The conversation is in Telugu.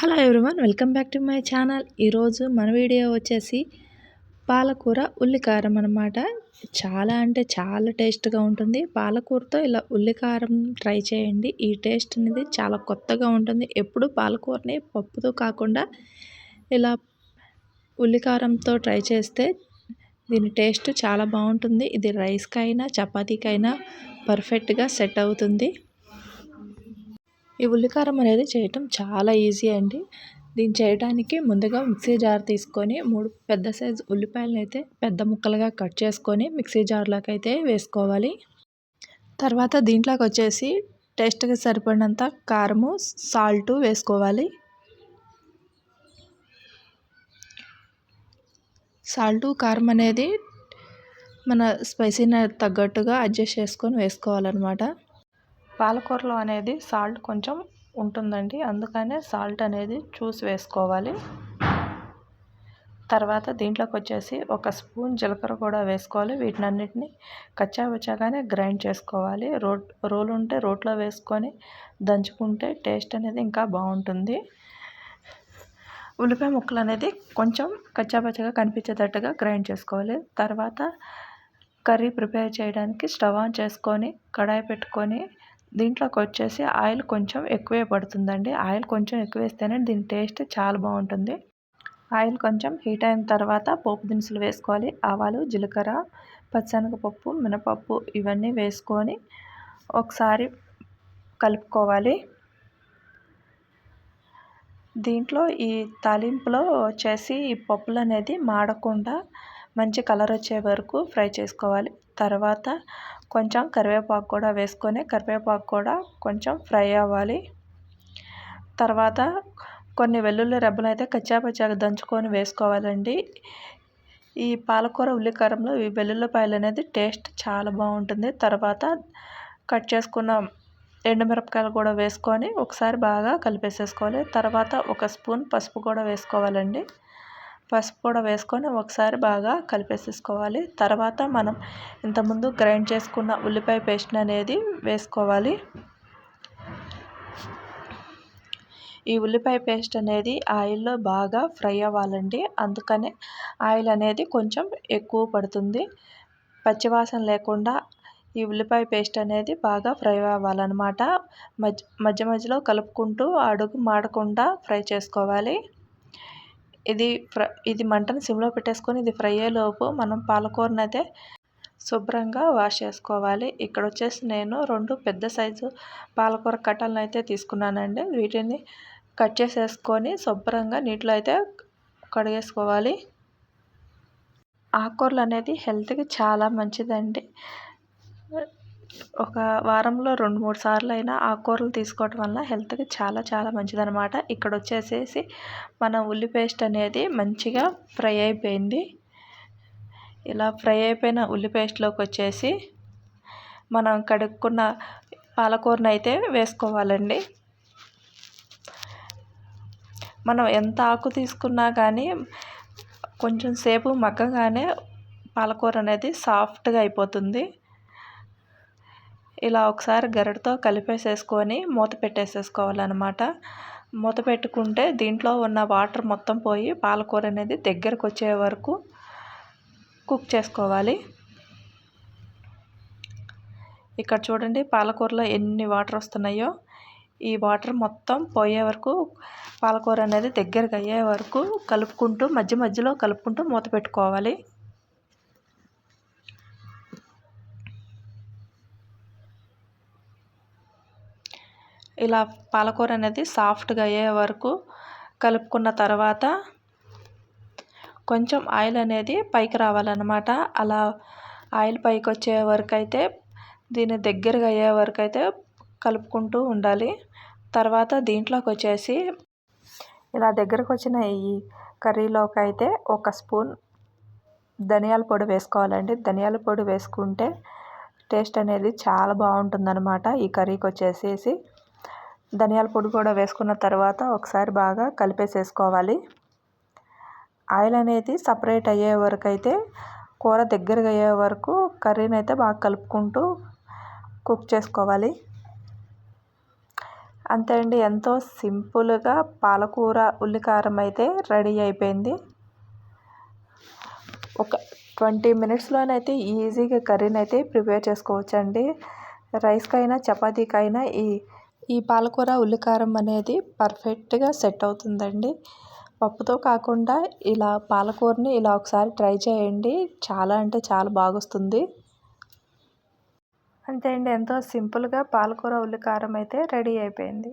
Hello everyone welcome back to my channel. ఈరోజు మన వీడియో వచ్చేసి పాలకూర ఉల్లికారం అనమాట చాలా అంటే చాలా టేస్ట్గా ఉంటుంది. పాలకూరతో ఇలా ఉల్లికారం ట్రై చేయండి. ఈ టేస్ట్ అనేది చాలా కొత్తగా ఉంటుంది. ఎప్పుడు పాలకూరని పప్పుతో కాకుండా ఇలా ఉల్లికారంతో ట్రై చేస్తే దీని టేస్ట్ చాలా బాగుంటుంది. ఇది రైస్కైనా చపాతీకైనా పర్ఫెక్ట్గా సెట్ అవుతుంది. ఈ ఉల్లికారం అనేది చేయటం చాలా ఈజీ అండి. దీన్ని చేయడానికి ముందుగా మిక్సీ జార్ తీసుకొని మూడు పెద్ద సైజు ఉల్లిపాయలను అయితే పెద్ద ముక్కలుగా కట్ చేసుకొని మిక్సీ జార్లోకి అయితే వేసుకోవాలి. తర్వాత దీంట్లోకి వచ్చేసి టేస్ట్కి సరిపడినంత కారము సాల్ట్ వేసుకోవాలి. సాల్ట్ కారం అనేది మన స్పైసీని తగ్గట్టుగా అడ్జస్ట్ చేసుకొని వేసుకోవాలన్నమాట. పాలకూరలో అనేది సాల్ట్ కొంచెం ఉంటుందండి. అందుకనే సాల్ట్ అనేది చూసి వేసుకోవాలి. తర్వాత దీంట్లోకి వచ్చేసి ఒక స్పూన్ జీలకర్ర కూడా వేసుకోవాలి. వీటినన్నిటిని కచ్చాపచ్చాగానే గ్రైండ్ చేసుకోవాలి. రోట్ రోలు ఉంటే రోట్లో వేసుకొని దంచుకుంటే టేస్ట్ అనేది ఇంకా బాగుంటుంది. ఉల్లిపాయ ముక్కలు అనేది కొంచెం కచ్చాపచ్చగా కనిపించేటట్టుగా గ్రైండ్ చేసుకోవాలి. తర్వాత కర్రీ ప్రిపేర్ చేయడానికి స్టవ్ ఆన్ చేసుకొని కడాయి పెట్టుకొని దీంట్లోకి వచ్చేసి ఆయిల్ కొంచెం ఎక్కువే పడుతుందండి. ఆయిల్ కొంచెం ఎక్కువ వేస్తేనే దీని టేస్ట్ చాలా బాగుంటుంది. ఆయిల్ కొంచెం హీట్ అయిన తర్వాత పోపు దినుసులు వేసుకోవాలి. ఆవాలు జీలకర్ర పచ్చనగపప్పు మినపప్పు ఇవన్నీ వేసుకొని ఒకసారి కలుపుకోవాలి. దీంట్లో ఈ తాలింపులో వచ్చేసి ఈ పప్పులు అనేది మాడకుండా మంచి కలర్ వచ్చే వరకు ఫ్రై చేసుకోవాలి. తర్వాత కొంచెం కరివేపాకు కూడా వేసుకొని కరివేపాకు కూడా కొంచెం ఫ్రై అవ్వాలి. తర్వాత కొన్ని వెల్లుల్లి రెబ్బలు అయితే కచ్చాపచ్చాగా దంచుకొని వేసుకోవాలండి. ఈ పాలకూర ఉల్లికారంలో ఈ వెల్లుల్లిపాయలు అనేది టేస్ట్ చాలా బాగుంటుంది. తర్వాత కట్ చేసుకున్న ఎండుమిరపకాయలు కూడా వేసుకొని ఒకసారి బాగా కలిపేసేసుకోవాలి. తర్వాత ఒక స్పూన్ పసుపు కూడా వేసుకోవాలండి. పసుపు కూడా వేసుకొని ఒకసారి బాగా కలిపేసేసుకోవాలి. తర్వాత మనం ఇంతకుముందు గ్రైండ్ చేసుకున్న ఉల్లిపాయ పేస్ట్ అనేది వేసుకోవాలి. ఈ ఉల్లిపాయ పేస్ట్ అనేది ఆయిల్లో బాగా ఫ్రై అవ్వాలండి. అందుకనే ఆయిల్ అనేది కొంచెం ఎక్కువ పడుతుంది. పచ్చివాసన లేకుండా ఈ ఉల్లిపాయ పేస్ట్ అనేది బాగా ఫ్రై అవ్వాలన్నమాట. మధ్య మధ్య మధ్యలో కలుపుకుంటూ అడుగు మాడకుండా ఫ్రై చేసుకోవాలి. ఇది ఫ్ర ఇది మంటను సిమ్లో పెట్టేసుకొని ఇది ఫ్రై అయ్యేలోపు మనం పాలకూరని అయితే శుభ్రంగా వాష్ చేసుకోవాలి. ఇక్కడ వచ్చేసి నేను రెండు పెద్ద సైజు పాలకూర కట్టలను అయితే తీసుకున్నానండి. వీటిని కట్ చేసేసుకొని శుభ్రంగా నీటిలో అయితే కడిగేసుకోవాలి. ఆకుకూరలు అనేది హెల్త్కి చాలా మంచిదండి. ఒక వారంలో రెండు మూడు సార్లు అయినా ఆకుకూరలు తీసుకోవటం వల్ల హెల్త్కి చాలా చాలా మంచిదనమాట ఇక్కడ వచ్చేసేసి మన ఉల్లి పేస్ట్ అనేది మంచిగా ఫ్రై అయిపోయింది. ఇలా ఫ్రై అయిపోయిన ఉల్లి పేస్ట్లోకి వచ్చేసి మనం కడుక్కున్న పాలకూరను అయితే వేసుకోవాలండి. మనం ఎంత ఆకు తీసుకున్నా కానీ కొంచెం సేపు మగ్గగానే పాలకూర అనేది సాఫ్ట్గా అయిపోతుంది. ఇలా ఒకసారి గరిటతో కలిపేసేసుకొని మూత పెట్టేసేసుకోవాలన్నమాట. మూత పెట్టుకుంటే దీంట్లో ఉన్న వాటర్ మొత్తం పోయి పాలకూర అనేది దగ్గరకు వచ్చే వరకు కుక్ చేసుకోవాలి. ఇక్కడ చూడండి పాలకూరలో ఎన్ని వాటర్ వస్తున్నాయో. ఈ వాటర్ మొత్తం పోయే వరకు పాలకూర అనేది దగ్గరకు అయ్యే వరకు కలుపుకుంటూ మధ్య మధ్యలో కలుపుకుంటూ మూత పెట్టుకోవాలి. ఇలా పాలకూర అనేది సాఫ్ట్గా అయ్యే వరకు కలుపుకున్న తర్వాత కొంచెం ఆయిల్ అనేది పైకి రావాలన్నమాట. అలా ఆయిల్ పైకి వచ్చే వరకు అయితే దీన్ని దగ్గరగా అయ్యే వరకు అయితే కలుపుకుంటూ ఉండాలి. తర్వాత దీంట్లోకి వచ్చేసి ఇలా దగ్గరకు వచ్చిన ఈ కర్రీలోకి అయితే ఒక స్పూన్ ధనియాల పొడి వేసుకోవాలండి. ధనియాల పొడి వేసుకుంటే టేస్ట్ అనేది చాలా బాగుంటుందన్నమాట ఈ కర్రీకి వచ్చేసేసి ధనియాల పొడి కూడా వేసుకున్న తర్వాత ఒకసారి బాగా కలిపేసేసుకోవాలి. ఆయిల్ అనేది సపరేట్ అయ్యే వరకు అయితే కూర దగ్గరగా అయ్యే వరకు కర్రీని అయితే బాగా కలుపుకుంటూ కుక్ చేసుకోవాలి. అంతే అండి ఎంతో సింపుల్గా పాలకూర ఉల్లికారం అయితే రెడీ అయిపోయింది. ఒక ట్వంటీ మినిట్స్లోనైతే ఈజీగా కర్రీని అయితే ప్రిపేర్ చేసుకోవచ్చండి. రైస్కైనా చపాతీకైనా ఈ ఈ పాలకూర ఉల్లికారం అనేది పర్ఫెక్ట్గా సెట్ అవుతుందండి. పప్పుతో కాకుండా ఇలా పాలకూరని ఇలా ఒకసారి ట్రై చేయండి. చాలా అంటే చాలా బాగొస్తుంది. అంతే అండి. ఎంతో సింపుల్గా పాలకూర ఉల్లికారం అయితే రెడీ అయిపోయింది.